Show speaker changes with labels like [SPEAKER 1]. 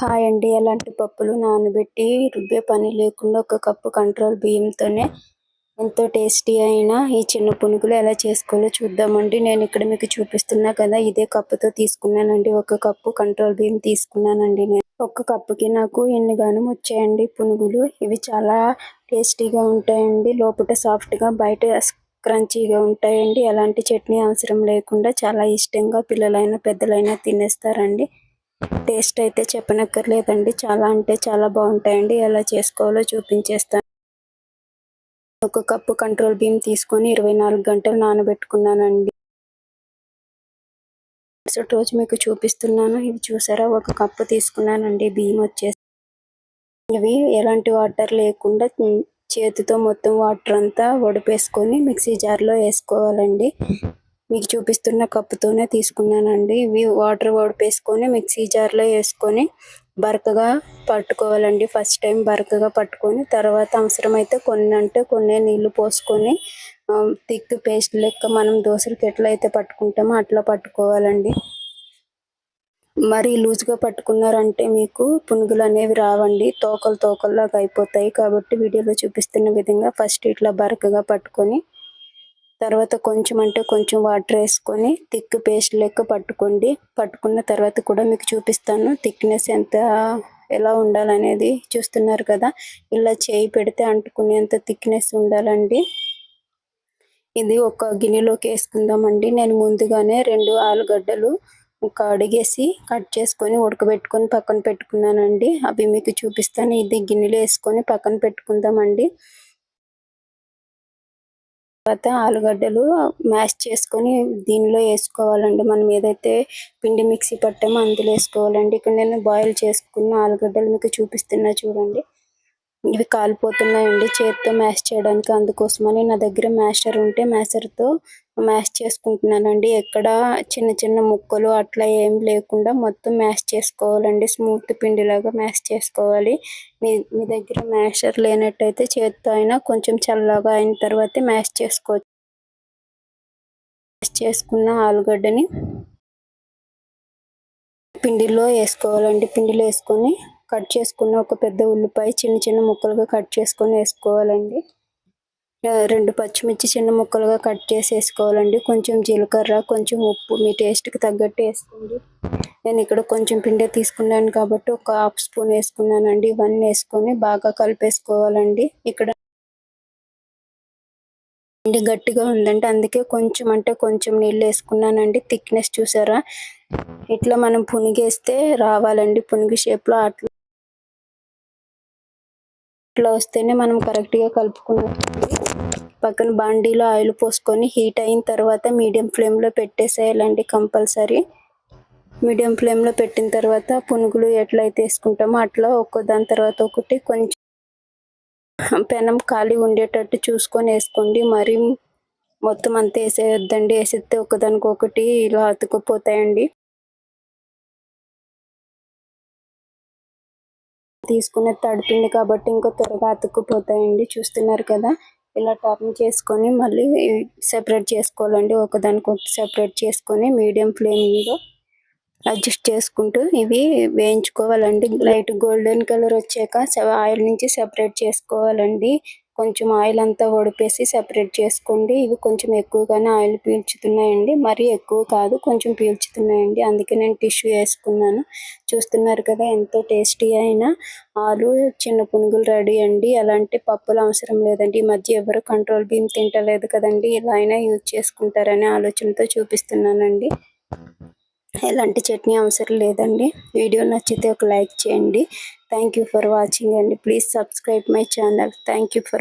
[SPEAKER 1] Hi అండి. ఎలాంటి పప్పులు నానబెట్టి రుబ్బే పని లేకుండా ఒక కప్పు కంట్రోల్ బియ్యంతోనే ఎంతో టేస్టీ అయిన ఈ చిన్న పునుగులు ఎలా చేసుకోవాలో చూద్దామండి. నేను ఇక్కడ మీకు చూపిస్తున్నా కదా ఇదే కప్పుతో తీసుకున్నానండి. ఒక కప్పు కంట్రోల్ బియ్యం తీసుకున్నానండి నేను. ఒక కప్పుకి నాకు ఎన్ని గానం వచ్చాయండి పునుగులు. ఇవి చాలా టేస్టీగా ఉంటాయండి. లోపల సాఫ్ట్గా బయట క్రంచీగా ఉంటాయండి. ఎలాంటి చట్నీ అవసరం లేకుండా చాలా ఇష్టంగా పిల్లలైనా పెద్దలైనా తినేస్తారండి. టేస్ట్ అయితే చెప్పనక్కర్లేదండి. చాలా అంటే చాలా బాగుంటాయండి. ఎలా చేసుకోవాలో చూపించేస్తాను. ఒక కప్పు కంట్రోల్ బియ్యం తీసుకొని ఇరవై నాలుగు గంటలు నానబెట్టుకున్నానండి. రోజు మీకు చూపిస్తున్నాను. ఇవి చూసారా? ఒక కప్పు తీసుకున్నానండి. బియ్యం వచ్చేసి ఇవి ఎలాంటి వాటర్ లేకుండా చేతితో మొత్తం వాటర్ అంతా వడిపేసుకొని మిక్సీ జార్లో వేసుకోవాలండి. మీకు చూపిస్తున్న కప్పుతోనే తీసుకున్నానండి. ఇవి వాటర్ వడిపేసుకొని మిక్సీ జార్లో వేసుకొని బరకగా పట్టుకోవాలండి. ఫస్ట్ టైం బరకగా పట్టుకొని తర్వాత అవసరమైతే కొన్ని అంటే కొన్ని నీళ్ళు పోసుకొని థిక్ పేస్ట్ లెక్క మనం దోశలకి ఎట్లయితే పట్టుకుంటామో అట్లా పట్టుకోవాలండి. మరి లూజ్గా పట్టుకున్నారంటే మీకు పునుగులు అనేవి రావండి. తోకలు తోకల్లాగా అయిపోతాయి కాబట్టి వీడియోలో చూపిస్తున్న విధంగా ఫస్ట్ ఇట్లా బరకగా పట్టుకొని తర్వాత కొంచెం అంటే కొంచెం వాటర్ వేసుకొని థిక్ పేస్ట్ లెక్క పట్టుకోండి. పట్టుకున్న తర్వాత కూడా మీకు చూపిస్తాను థిక్నెస్ ఎంత ఎలా ఉండాలనేది చూస్తున్నారు కదా. ఇలా చేయి పెడితే అంటుకునేంత థిక్నెస్ ఉండాలండి. ఇది ఒక గిన్నెలోకి వేసుకుందామండి. నేను ముందుగానే రెండు ఆలుగడ్డలు కడిగేసి కట్ చేసుకొని ఉడకబెట్టుకొని పక్కన పెట్టుకున్నానండి. అవి మీకు చూపిస్తాను. ఇది గిన్నెలో వేసుకొని పక్కన పెట్టుకుందామండి. తర్వాత ఆలుగడ్డలు మ్యాష్ చేసుకొని దీనిలో వేసుకోవాలండి. మనం ఏదైతే పిండి మిక్సీ పట్టామో అందులో వేసుకోవాలండి. ఇక్కడ నేను బాయిల్ చేసుకున్న ఆలుగడ్డలు మీకు చూపిస్తున్నా చూడండి. ఇవి కాలిపోతున్నాయండి. చేతితో మ్యాష్ చేయడానికి అందుకోసమని నా దగ్గర మ్యాషర్ ఉంటే మ్యాషర్తో మ్యాష్ చేసుకుంటున్నానండి. ఎక్కడ చిన్న చిన్న ముక్కలు అట్లా ఏం లేకుండా మొత్తం మ్యాష్ చేసుకోవాలండి. స్మూత్ పిండిలాగా మ్యాష్ చేసుకోవాలి. మీ మీ దగ్గర మ్యాషర్ లేనట్టయితే చేతితో అయినా కొంచెం చల్లగా అయిన తర్వాత మ్యాష్ చేసుకోవచ్చు మ్యాష్ చేసుకున్న ఆలుగడ్డని పిండిలో వేసుకోవాలండి. పిండిలో వేసుకొని కట్ చేసుకున్న ఒక పెద్ద ఉల్లిపాయ చిన్న చిన్న ముక్కలుగా కట్ చేసుకొని వేసుకోవాలండి. రెండు పచ్చిమిర్చి చిన్న ముక్కలుగా కట్ చేసి వేసుకోవాలండి. కొంచెం జీలకర్ర కొంచెం ఉప్పు మీ టేస్ట్కి తగ్గట్టు వేసుకోండి. నేను ఇక్కడ కొంచెం పిండి తీసుకున్నాను కాబట్టి ఒక హాఫ్ స్పూన్ వేసుకున్నానండి. ఇవన్నీ వేసుకొని బాగా కలిపేసుకోవాలండి. ఇక్కడ పిండి గట్టిగా ఉందంటే అందుకే కొంచెం అంటే కొంచెం నీళ్ళు వేసుకున్నానండి. థిక్నెస్ చూసారా? ఇట్లా మనం పునిగేస్తే రావాలండి. పునిగి షేప్లో అట్లా ఇట్లా వస్తేనే మనం కరెక్ట్గా కలుపుకున్నట్టు పక్కన బాండీలో ఆయిల్ పోసుకొని హీట్ అయిన తర్వాత మీడియం ఫ్లేమ్లో పెట్టేసేయాలండి కంపల్సరీ. మీడియం ఫ్లేమ్లో పెట్టిన తర్వాత పునుగులు ఎట్లయితే వేసుకుంటామో అట్లా ఒక్కో దాని తర్వాత ఒకటి కొంచెం పెనం ఖాళీ ఉండేటట్టు చూసుకొని వేసుకోండి. మరి మొత్తం అంతా వేసేయొద్దండి. వేసేస్తే ఒకదానికొకటి ఇలా అతుకుపోతాయండి. తీసుకునే తడిపిండి కాబట్టి ఇంకా త్వరగా అతుక్కుపోతాయండి. చూస్తున్నారు కదా? ఇలా టర్న్ చేసుకొని మళ్ళీ సెపరేట్ చేసుకోవాలండి. ఒకదానికొకటి సెపరేట్ చేసుకొని మీడియం ఫ్లేమ్లో అడ్జస్ట్ చేసుకుంటూ ఇవి వేయించుకోవాలండి. లైట్ గోల్డెన్ కలర్ వచ్చాక ఆయిల్ నుంచి సెపరేట్ చేసుకోవాలండి. కొంచెం ఆయిల్ అంతా ఒడిపేసి సెపరేట్ చేసుకోండి. ఇవి కొంచెం ఎక్కువగానే ఆయిల్ పీల్చుతున్నాయండి. మరీ ఎక్కువ కాదు కొంచెం పీల్చుతున్నాయండి. అందుకే నేను టిష్యూ వేసుకున్నాను. చూస్తున్నారు కదా ఎంతో టేస్టీ అయిన ఆలు చిన్న పునుగులు రెడీ అండి. ఎలాంటి పప్పులు అవసరం లేదండి. ఈ మధ్య ఎవరు కంట్రోల్ బియ్యం తింటలేదు కదండి. ఇలా అయినా యూజ్ చేసుకుంటారనే ఆలోచనతో చూపిస్తున్నానండి. ఎలాంటి చట్నీ అవసరం లేదండి. వీడియో నచ్చితే ఒక లైక్ చేయండి. థ్యాంక్ ఫర్ వాచింగ్ అండి. Please subscribe my channel. Thank for